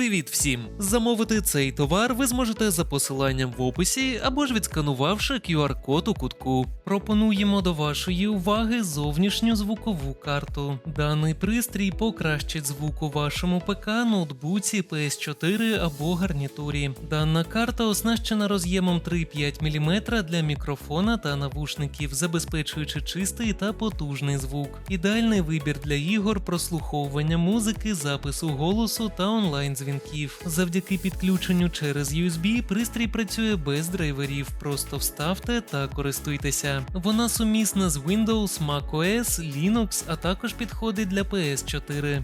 Привіт всім! Замовити цей товар ви зможете за посиланням в описі або ж відсканувавши QR-код у кутку. Пропонуємо до вашої уваги зовнішню звукову карту. Даний пристрій покращить звук у вашому ПК, ноутбуці, PS4 або гарнітурі. Дана карта оснащена роз'ємом 3,5 мм для мікрофона та навушників, забезпечуючи чистий та потужний звук. Ідеальний вибір для ігор, прослуховування музики, запису голосу та онлайн-дзвінків. Завдяки підключенню через USB пристрій працює без драйверів. Просто вставте та користуйтеся. Вона сумісна з Windows, macOS, Linux, а також підходить для PS4.